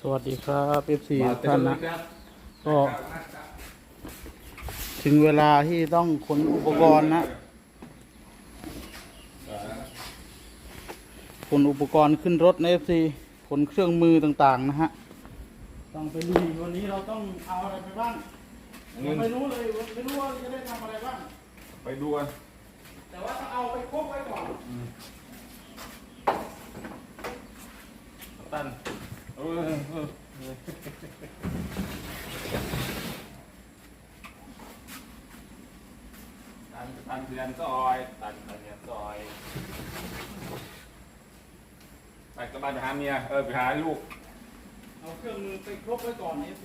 สวัสดีครับ FC มาทุกท่านนะครับก็ ถึงเวลาที่ต้องขนอุปกรณ์นะขนอุปกรณ์ขึ้นรถใน FC ขนเครื่องมือต่างๆนะฮะ ต้องไปลุยวันนี้เราต้องเอาอะไรไปบ้างเงินไม่รู้เลยไม่รู้ว่าจะได้ทำอะไรบ้าง ไปดูกัน แต่ว่าต้องเอาไปครบไว้ก่อนตัน ตันตันเดือนซอยตันตันเดือนซอยไปกลับบ้านไปหาเมียเออไปหาลูก เอาเครื่องมือไปครบไว้ก่อนใน FC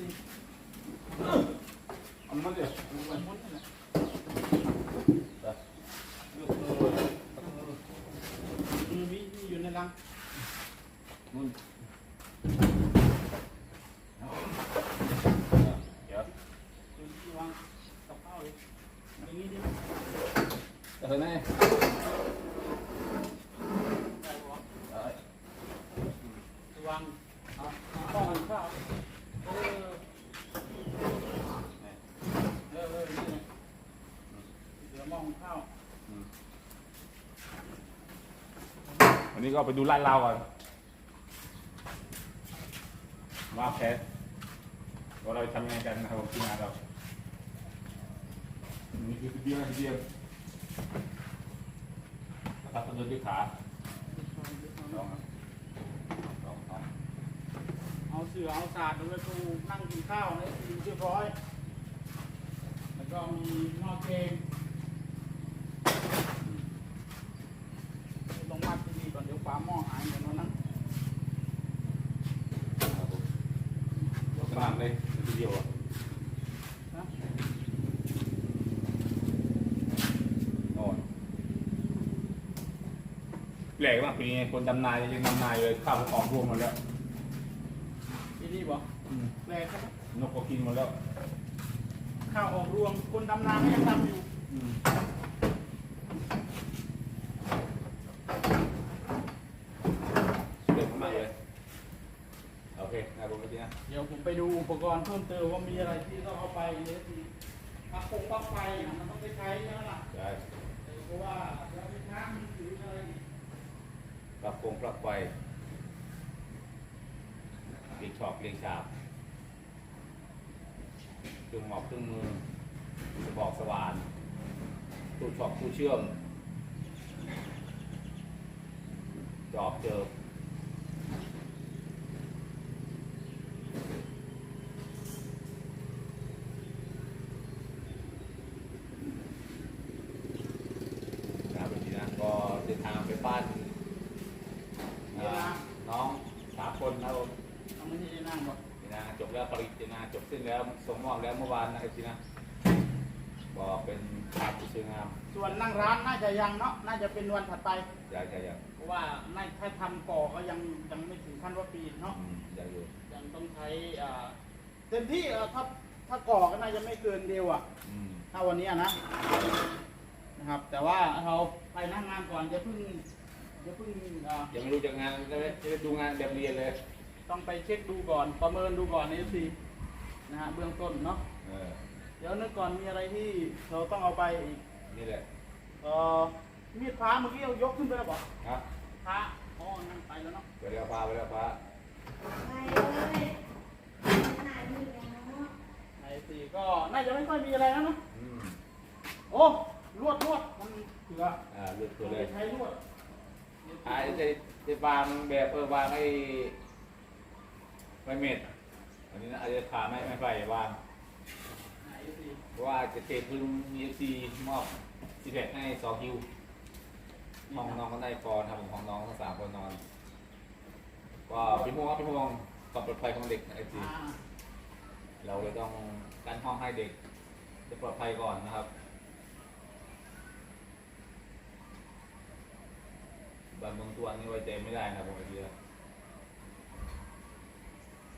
เอามันเดี๋ยวมันมุดนี่แหละมือมีมีอยู่ในรังนู่นเดี๋ยว คือที่วางกับข้าวเลยอย่างนี้ดิ เออแน่ ได้ปะวะ เออ วางเอาเอาข้าวมันข้าวเออเออเออนี่ไงเดี๋ยวมองข้าววันนี้ก็ไปดูร้านเราก่อนว่าแผนว่าเราจะทำยังไงกันนะครับผมทีมงานเรานี่คือทีเดียวทีเดียวนะครับต้นด้วยขาลองครับลองครับเอาเสือเอาสาดแล้วก็นั่งกินข้าวนะกินเรียบร้อย แล้วก็มีหม้อเกงลงมัดที่นี่ก่อนเดี๋ยวฝาหม้อหายเหมือนวันนั้น ครับผมยกสนาม เลยทีเดียวอะนะโน่นแปลกมากปีนี้คนดำนายังดำนาอยู่เลยข้าวของรวมหมดแล้วที่นี่บอกแปลกครับนกก็กินหมดแล้ว ข้าวออกรวงคนดำนาก็ยังทำอยู่ เด็ดมากเลยโอเคนะผมไปทีนะ เดี๋ยวผม ไปดูอุปกรณ์เพิ่มเติมว่ามีอะไรที่ต้องเอาไปเนี่ยสิปลั๊กคงปลั๊กไฟนะมันต้องไปใช้ใช่ไหมล่ะได้เพราะว่าเราไปชาร์จมือถืออะไรอีกปรับโครงปรับไฟเลียงชอบเลียงฉาบเครื่องหมอกเครื่องมือสบอกสว่านตู้ช็อปตู้เชื่อม จอบเจอครับวันนี้นะก็เดินทางไปบ้านอ่าน้องสามคนนะครับผมเอาไม่ใช่นั่งบอกนี่นะจบแล้วปริญญาจบสิ้นแล้วส่งมอบแล้วเมื่อวานนะไอ้ทีนะบอกเป็นภาพที่สวยงามส่วนนั่งร้านน่าจะยังเนาะ น่าจะเป็นวันถัดไป อยากอยากอยากเพราะว่าไม่ถ้าทำก่อก็ยังยังไม่ถึงขั้นว่าปีนเนาะ อืมอยากอยู่ยังต้องใช้อ่าเต็มที่เอ่อถ้าถ้าก่อก็น่าจะไม่เกินเดียวอะ อืมถ้าวันนี้อะนะ นะครับ แต่ว่าเราไปนั่งงานก่อนจะเพิ่งจะเพิ่งอ่ายังไม่รู้จากงานจะได้จะได้ดูงานแบบเรียนเลย ต้องไปเช็คดูก่อนประเมินดูก่อนในสีนะฮะเบื้องต้นเนาะเออ เดี๋ยวนึกก่อนมีอะไรที่เราต้องเอาไปอีกนี่แหละเอ่อมีดพระเมื่อกี้เอายกขึ้นไปแล้วบอกครับพระอ๋อนั่งไปแล้วเนาะไปแล้วพาไปแล้วพาไปเลยขนาดนี้แล้วเนาะในสีก็น่าจะไม่ค่อยมีอะไรแล้วเนาะอืมโอ้ ลวดลวดมันเถื่ออ่าเลือกตัวเลเลยยใช้ลวดอ่าจะจะวางแบบเออวางไอ้ไฟเม็ดอันนี้นะอาจจะขาไม่ไม่ไฟวางไหนสีเพราะว่าจะเทพื้นมีซีมอบซีแพคให้สองคิวห้องน้องก็ได้กรครับผมห้องน้องทั้งสามคนนอนก็เป็นห่วงเป็นห่วงความปลอดภัยของเด็กนะไอซีอ่าเราเลยต้องกันห้องให้เด็กจะปลอดภัยก่อนนะครับ บางเมืองตัวนี้ไว้ใจไม่ได้นะครับผมไอเดีย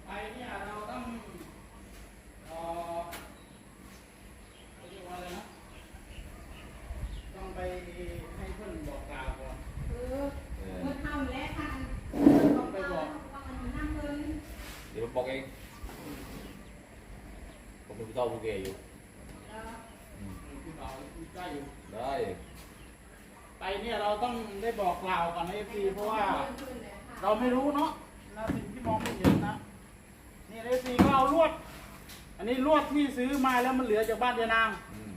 ไปเนี่ยเราต้องเอ่อเขาเรียกว่าอะไรนะต้องไปให้เพื่อนบอกกล่าวก่อนคือเออเมื่อเท่าแล้วค่ะต้องไปบอกว่ามันนั่งเงินเเดี๋ยวผมบอกเอง ผมเป็นผู้เฒ่าผู้แก่อยู่อืมพี่บ่าวใกล้อยู่ได้ ไปเนี่ยเราต้องได้บอกกล่าวกันในเอฟซีเพราะว่า เราไม่รู้เนาะนะสิ่งที่มองไม่เห็นนะนี่เอฟซีก็เอาลวด อันนี้ลวดที่ซื้อมาแล้วมันเหลือจากบ้านยานางอืม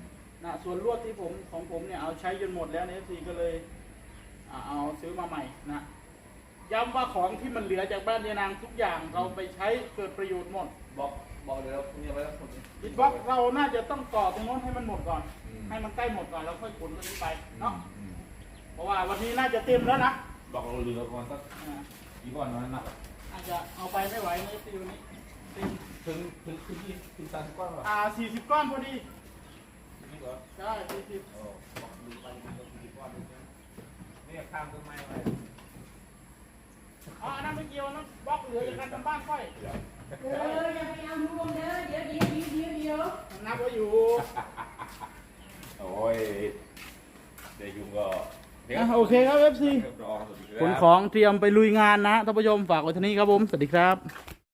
นะส่วนลวดที่ผมของผมเนี่ยเอาใช้จนหมดแล้วในเอฟซีก็เลยอ่าเอาซื้อมาใหม่นะย้ำว่าของที่มันเหลือจากบ้านยานางทุกอย่างเราไปใช้เกิดประโยชน์หมด บอกบอกเลยแล้วคุณเนี่ยไว้แล้วผมอิฐบล็อกเราน่าจะต้องต่อตรงโน้นให้มันหมดก่อนอืมให้มันใกล้หมดก่อนแล้วค่อยขนตัวนี้ไปเนาะอืม เพราะว่าวันนี้น่าจะเต็มแล้วนะบอกเราเหลือประมาณสักอ่ากี่ก้อนนั้นนะอาจจะเอาไปไม่ไหวในซีวันนี้เต็มถึงถึงถึงที่ถึงสามสิบก้อนเหรออ่าสี่สิบก้อนพอดีนี่เหรอใช่สี่สิบโอ้บอกดูไปถึงสี่สิบก้อนเลยนะเนี่ยข้ามต้นไม้ไปอ๋ออันนั้นไม่เกี่ยวนะบล็อกเหลือจากการทำบ้านค่อยเดี๋ยวเอออย่าไปเอารวมเด้อเดี๋ยวเดี๋ยวเดี๋ยวเดี๋ยวเดี๋ยวมันนับไว้อยู่โอ้ยเดี๋ยวยุงก็ดี๋ยว อะโอเคครับ FC รอสวัสดีขนครับของเตรียมไปลุยงานนะท่านผู้ชมฝากไว้เท่านี้ครับผม สวัสดีครับ